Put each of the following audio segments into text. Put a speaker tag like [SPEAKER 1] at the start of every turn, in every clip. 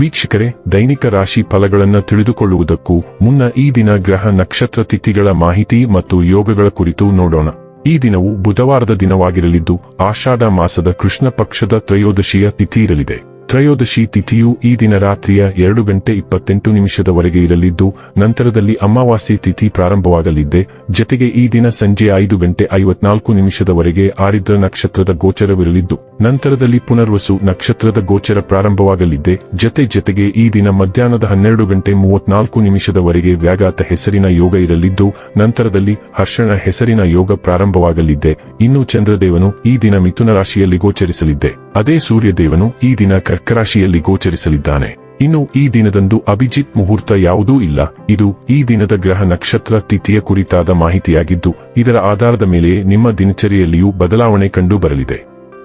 [SPEAKER 1] ವೀಕ್ಷಕರೇ, ದೈನಿಕ ರಾಶಿ ಫಲಗಳನ್ನು ತಿಳಿದುಕೊಳ್ಳುವುದಕ್ಕೂ ಮುನ್ನ ಈ ದಿನ ಗ್ರಹ ನಕ್ಷತ್ರ ತಿಥಿಗಳ ಮಾಹಿತಿ ಮತ್ತು ಯೋಗಗಳ ಕುರಿತು ನೋಡೋಣ. ಈ ದಿನವು ಬುಧವಾರದ ದಿನವಾಗಿರಲಿದ್ದು, ಆಷಾಢ ಮಾಸದ ಕೃಷ್ಣ ಪಕ್ಷದ ತ್ರಯೋದಶಿಯ ತಿಥಿ ಇರಲಿದೆ. ತ್ರಯೋದಶಿ ತಿಥಿಯು ಈ ದಿನ ರಾತ್ರಿಯ ಎರಡು ಗಂಟೆ ಇಪ್ಪತ್ತೆಂಟು ನಿಮಿಷದವರೆಗೆ ಇರಲಿದ್ದು, ನಂತರದಲ್ಲಿ ಅಮಾವಾಸ್ಯೆ ತಿಥಿ ಪ್ರಾರಂಭವಾಗಲಿದ್ದೆ. ಜತೆಗೆ ಈ ದಿನ ಸಂಜೆ ಐದು ಗಂಟೆ ಐವತ್ನಾಲ್ಕು ನಿಮಿಷದವರೆಗೆ ಆರಿದ್ರ ನಕ್ಷತ್ರದ ಗೋಚರವಿರಲಿದ್ದು, ನಂತರದಲ್ಲಿ ಪುನರ್ವಸು ನಕ್ಷತ್ರದ ಗೋಚರ ಪ್ರಾರಂಭವಾಗಲಿದೆ ಜತೆ ಜತೆಗೆ ಈ ದಿನ ಮಧ್ಯಾಹ್ನದ ಹನ್ನೆರಡು ಗಂಟೆ ಮೂವತ್ನಾಲ್ಕು ನಿಮಿಷದವರೆಗೆ ವ್ಯಾಘಾತ ಹೆಸರಿನ ಯೋಗ ಇರಲಿದ್ದು, ನಂತರದಲ್ಲಿ ಹರ್ಷಣ ಹೆಸರಿನ ಯೋಗ ಪ್ರಾರಂಭವಾಗಲಿದ್ದೆ. ಇನ್ನು ಚಂದ್ರದೇವನು ಈ ದಿನ ಮಿಥುನ ರಾಶಿಯಲ್ಲಿ ಗೋಚರಿಸಲಿದ್ದೆ. ಅದೇ ಸೂರ್ಯದೇವನು ಈ ದಿನ ಕರ್ಕರಾಶಿಯಲ್ಲಿ ಗೋಚರಿಸಲಿದ್ದಾನೆ. ಇನ್ನು ಈ ದಿನದಂದು ಅಭಿಜಿತ್ ಮುಹೂರ್ತ ಯಾವುದೂ ಇಲ್ಲ. ಇದು ಈ ದಿನದ ಗ್ರಹ ನಕ್ಷತ್ರ ತಿಥಿಯ ಕುರಿತಾದ ಮಾಹಿತಿಯಾಗಿದ್ದು, ಇದರ ಆಧಾರದ ಮೇಲೆ ನಿಮ್ಮ ದಿನಚರಿಯಲ್ಲಿಯೂ ಬದಲಾವಣೆ ಕಂಡು ಬರಲಿದೆ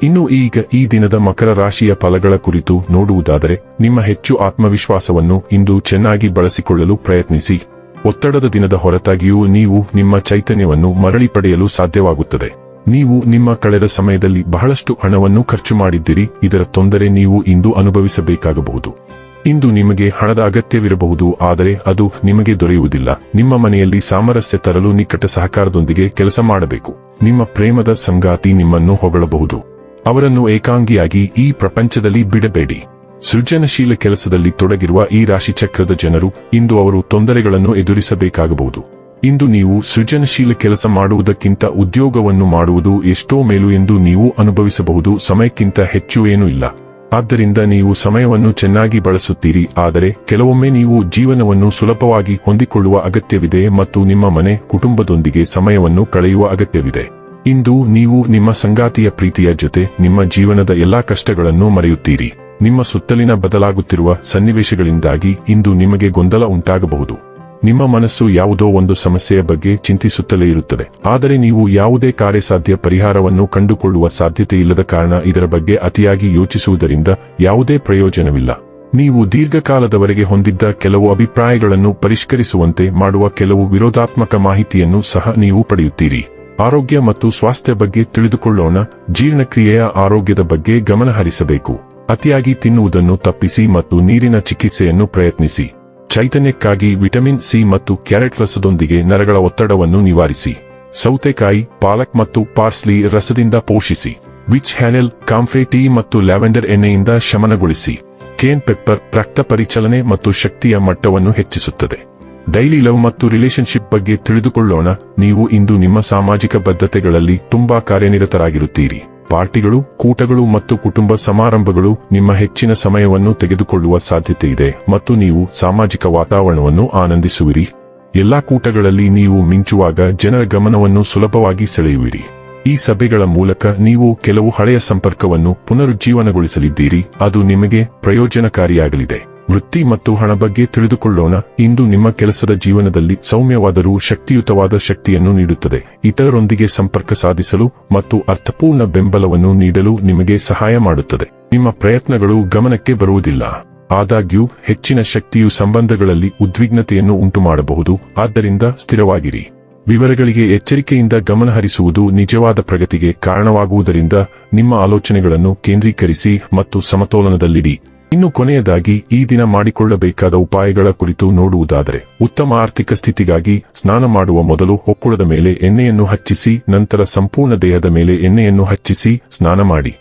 [SPEAKER 1] ಇನ್ನು ಈಗ ಈ ದಿನದ ಮಕರ ರಾಶಿಯ ಫಲಗಳ ಕುರಿತು ನೋಡುವುದಾದರೆ, ನಿಮ್ಮ ಹೆಚ್ಚು ಆತ್ಮವಿಶ್ವಾಸವನ್ನು ಇಂದು ಚೆನ್ನಾಗಿ ಬಳಸಿಕೊಳ್ಳಲು ಪ್ರಯತ್ನಿಸಿ. ಒತ್ತಡದ ದಿನದ ಹೊರತಾಗಿಯೂ ನೀವು ನಿಮ್ಮ ಚೈತನ್ಯವನ್ನು ಮರಳಿ ಪಡೆಯಲು ಸಾಧ್ಯವಾಗುತ್ತದೆ. ನೀವು ನಿಮ್ಮ ಕಳೆದ ಸಮಯದಲ್ಲಿ ಬಹಳಷ್ಟು ಹಣವನ್ನು ಖರ್ಚು ಮಾಡಿದ್ದೀರಿ, ಇದರ ತೊಂದರೆ ನೀವು ಇಂದು ಅನುಭವಿಸಬೇಕಾಗಬಹುದು. ಇಂದು ನಿಮಗೆ ಹಣದ ಅಗತ್ಯವಿರಬಹುದು, ಆದರೆ ಅದು ನಿಮಗೆ ದೊರೆಯುವುದಿಲ್ಲ. ನಿಮ್ಮ ಮನೆಯಲ್ಲಿ ಸಾಮರಸ್ಯ ತರಲು ನಿಕಟ ಸಹಕಾರದೊಂದಿಗೆ ಕೆಲಸ ಮಾಡಬೇಕು. ನಿಮ್ಮ ಪ್ರೇಮದ ಸಂಗಾತಿ ನಿಮ್ಮನ್ನು ಹೊಗಳಬಹುದು. ಅವರನ್ನು ಏಕಾಂಗಿಯಾಗಿ ಈ ಪ್ರಪಂಚದಲ್ಲಿ ಬಿಡಬೇಡಿ. ಸೃಜನಶೀಲ ಕೆಲಸದಲ್ಲಿ ತೊಡಗಿರುವ ಈ ರಾಶಿಚಕ್ರದ ಜನರು ಇಂದು ಅವರು ತೊಂದರೆಗಳನ್ನು ಎದುರಿಸಬೇಕಾಗಬಹುದು. ಇಂದು ನೀವು ಸೃಜನಶೀಲ ಕೆಲಸ ಮಾಡುವುದಕ್ಕಿಂತ ಉದ್ಯೋಗವನ್ನು ಮಾಡುವುದು ಎಷ್ಟೋ ಮೇಲು ಎಂದು ನೀವು ಅನುಭವಿಸಬಹುದು, ಸಮಯಕ್ಕಿಂತ ಹೆಚ್ಚು ಏನೂ ಇಲ್ಲ. ಆದ್ದರಿಂದ ನೀವು ಸಮಯವನ್ನು ಚೆನ್ನಾಗಿ ಬಳಸುತ್ತೀರಿ, ಆದರೆ ಕೆಲವೊಮ್ಮೆ ನೀವು ಜೀವನವನ್ನು ಸುಲಭವಾಗಿ ಹೊಂದಿಕೊಳ್ಳುವ ಅಗತ್ಯವಿದೆ ಮತ್ತು ನಿಮ್ಮ ಮನೆ, ಕುಟುಂಬದೊಂದಿಗೆ ಸಮಯವನ್ನು ಕಳೆಯುವ ಅಗತ್ಯವಿದೆ. ಇಂದು ನೀವು ನಿಮ್ಮ ಸಂಗಾತಿಯ ಪ್ರೀತಿಯ ಜೊತೆ ನಿಮ್ಮ ಜೀವನದ ಎಲ್ಲಾ ಕಷ್ಟಗಳನ್ನು ಮರೆಯುತ್ತೀರಿ. ನಿಮ್ಮ ಸುತ್ತಲಿನ ಬದಲಾಗುತ್ತಿರುವ ಸನ್ನಿವೇಶಗಳಿಂದಾಗಿ ಇಂದು ನಿಮಗೆ ಗೊಂದಲ ಉಂಟಾಗಬಹುದು. ನಿಮ್ಮ ಮನಸ್ಸು ಯಾವುದೋ ಒಂದು ಸಮಸ್ಯೆಯ ಬಗ್ಗೆ ಚಿಂತಿಸುತ್ತಲೇ ಇರುತ್ತದೆ. ಆದರೆ ನೀವು ಯಾವುದೇ ಕಾರ್ಯಸಾಧ್ಯ ಪರಿಹಾರವನ್ನು ಕಂಡುಕೊಳ್ಳುವ ಸಾಧ್ಯತೆ ಇಲ್ಲದ ಕಾರಣ ಇದರ ಬಗ್ಗೆ ಅತಿಯಾಗಿ ಯೋಚಿಸುವುದರಿಂದ ಯಾವುದೇ ಪ್ರಯೋಜನವಿಲ್ಲ. ನೀವು ದೀರ್ಘಕಾಲದವರೆಗೆ ಹೊಂದಿದ್ದ ಕೆಲವು ಅಭಿಪ್ರಾಯಗಳನ್ನು ಪರಿಷ್ಕರಿಸುವಂತೆ ಮಾಡುವ ಕೆಲವು ವಿರೋಧಾತ್ಮಕ ಮಾಹಿತಿಯನ್ನು ಸಹ ನೀವು ಪಡೆಯುತ್ತೀರಿ. ಆರೋಗ್ಯ ಮತ್ತು ಸ್ವಾಸ್ಥ್ಯ ಬಗ್ಗೆ ತಿಳಿದುಕೊಳ್ಳೋಣ. ಜೀರ್ಣಕ್ರಿಯೆಯ ಆರೋಗ್ಯದ ಬಗ್ಗೆ ಗಮನಹರಿಸಬೇಕು. ಅತಿಯಾಗಿ ತಿನ್ನುವುದನ್ನು ತಪ್ಪಿಸಿ ಮತ್ತು ನೀರಿನ ಚಿಕಿತ್ಸೆಯನ್ನು ಪ್ರಯತ್ನಿಸಿ. ಚೈತನ್ಯಕ್ಕಾಗಿ ವಿಟಮಿನ್ ಸಿ ಮತ್ತು ಕ್ಯಾರೆಟ್ ರಸದೊಂದಿಗೆ ನರಗಳ ಒತ್ತಡವನ್ನು ನಿವಾರಿಸಿ. ಸೌತೆಕಾಯಿ, ಪಾಲಕ್ ಮತ್ತು ಪಾರ್ಸ್ಲಿ ರಸದಿಂದ ಪೋಷಿಸಿ. ವಿಚ್ ಹ್ಯಾನೆಲ್ ಕಾಂಫ್ರೆ ಟೀ ಮತ್ತು ಲ್ಯಾವೆಂಡರ್ ಎಣ್ಣೆಯಿಂದ ಶಮನಗೊಳಿಸಿ. ಕೇನ್ ಪೆಪ್ಪರ್, ರಕ್ತ ಪರಿಚಲನೆ ಮತ್ತು ಶಕ್ತಿಯ ಮಟ್ಟವನ್ನು ಹೆಚ್ಚಿಸುತ್ತದೆ. ಡೈಲಿ ಲವ್ ಮತ್ತು ರಿಲೇಶನ್ಶಿಪ್ ಬಗ್ಗೆ ತಿಳಿದುಕೊಳ್ಳೋಣ. ನೀವು ಇಂದು ನಿಮ್ಮ ಸಾಮಾಜಿಕ ಬದ್ಧತೆಗಳಲ್ಲಿ ತುಂಬಾ ಕಾರ್ಯನಿರತರಾಗಿರುತ್ತೀರಿ. ಪಾರ್ಟಿಗಳು, ಕೂಟಗಳು ಮತ್ತು ಕುಟುಂಬ ಸಮಾರಂಭಗಳು ನಿಮ್ಮ ಹೆಚ್ಚಿನ ಸಮಯವನ್ನು ತೆಗೆದುಕೊಳ್ಳುವ ಸಾಧ್ಯತೆ ಇದೆ ಮತ್ತು ನೀವು ಸಾಮಾಜಿಕ ವಾತಾವರಣವನ್ನು ಆನಂದಿಸುವಿರಿ. ಎಲ್ಲಾ ಕೂಟಗಳಲ್ಲಿ ನೀವು ಮಿಂಚುವಾಗ ಜನರ ಗಮನವನ್ನು ಸುಲಭವಾಗಿ ಸೆಳೆಯುವಿರಿ. ಈ ಸಭೆಗಳ ಮೂಲಕ ನೀವು ಕೆಲವು ಹಳೆಯ ಸಂಪರ್ಕವನ್ನು ಪುನರುಜ್ಜೀವನಗೊಳಿಸಲಿದ್ದೀರಿ. ಅದು ನಿಮಗೆ ಪ್ರಯೋಜನಕಾರಿಯಾಗಲಿದೆ. ವೃತ್ತಿ ಮತ್ತು ಹಣ ಬಗ್ಗೆ ತಿಳಿದುಕೊಳ್ಳೋಣ. ಇಂದು ನಿಮ್ಮ ಕೆಲಸದ ಜೀವನದಲ್ಲಿ ಸೌಮ್ಯವಾದರೂ ಶಕ್ತಿಯುತವಾದ ಶಕ್ತಿಯನ್ನು ನೀಡುತ್ತದೆ. ಇತರರೊಂದಿಗೆ ಸಂಪರ್ಕ ಸಾಧಿಸಲು ಮತ್ತು ಅರ್ಥಪೂರ್ಣ ಬೆಂಬಲವನ್ನು ನೀಡಲು ನಿಮಗೆ ಸಹಾಯ ಮಾಡುತ್ತದೆ. ನಿಮ್ಮ ಪ್ರಯತ್ನಗಳು ಗಮನಕ್ಕೆ ಬರುವುದಿಲ್ಲ. ಆದಾಗ್ಯೂ, ಹೆಚ್ಚಿನ ಶಕ್ತಿಯು ಸಂಬಂಧಗಳಲ್ಲಿ ಉದ್ವಿಗ್ನತೆಯನ್ನು ಉಂಟುಮಾಡಬಹುದು. ಆದ್ದರಿಂದ ಸ್ಥಿರವಾಗಿರಿ. ವಿವರಗಳಿಗೆ ಎಚ್ಚರಿಕೆಯಿಂದ ಗಮನಹರಿಸುವುದು ನಿಜವಾದ ಪ್ರಗತಿಗೆ ಕಾರಣವಾಗುವುದರಿಂದ ನಿಮ್ಮ ಆಲೋಚನೆಗಳನ್ನು ಕೇಂದ್ರೀಕರಿಸಿ ಮತ್ತು ಸಮತೋಲನದಲ್ಲಿಡಿ. ಇನ್ನು ಕೊನೆಯದಾಗಿ ಈ ದಿನ ಮಾಡಿಕೊಳ್ಳಬೇಕಾದ ಉಪಾಯಗಳ ಕುರಿತು ನೋಡುವುದಾದರೆ, ಉತ್ತಮ ಆರ್ಥಿಕ ಸ್ಥಿತಿಗಾಗಿ ಸ್ನಾನ ಮಾಡುವ ಮೊದಲು ಹೊಕ್ಕುಳದ ಮೇಲೆ ಎಣ್ಣೆಯನ್ನು ಹಚ್ಚಿಸಿ, ನಂತರ ಸಂಪೂರ್ಣ ದೇಹದ ಮೇಲೆ ಎಣ್ಣೆಯನ್ನು ಹಚ್ಚಿಸಿ ಸ್ನಾನ ಮಾಡಿ.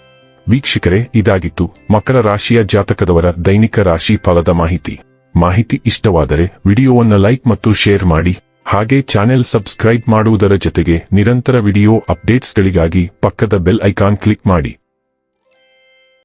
[SPEAKER 1] ವೀಕ್ಷಕರೇ, ಇದಾಗಿತ್ತು ಮಕರ ರಾಶಿಯ ಜಾತಕದವರ ದೈನಿಕ ರಾಶಿ ಫಲದ ಮಾಹಿತಿ. ಮಾಹಿತಿ ಇಷ್ಟವಾದರೆ ವಿಡಿಯೋವನ್ನು ಲೈಕ್ ಮತ್ತು ಶೇರ್ ಮಾಡಿ. ಹಾಗೆ ಚಾನೆಲ್ ಸಬ್ಸ್ಕ್ರೈಬ್ ಮಾಡುವುದರ ಜೊತೆಗೆ ನಿರಂತರ ವಿಡಿಯೋ ಅಪ್ಡೇಟ್ಸ್ಗಳಿಗಾಗಿ ಪಕ್ಕದ ಬೆಲ್ ಐಕಾನ್ ಕ್ಲಿಕ್ ಮಾಡಿ.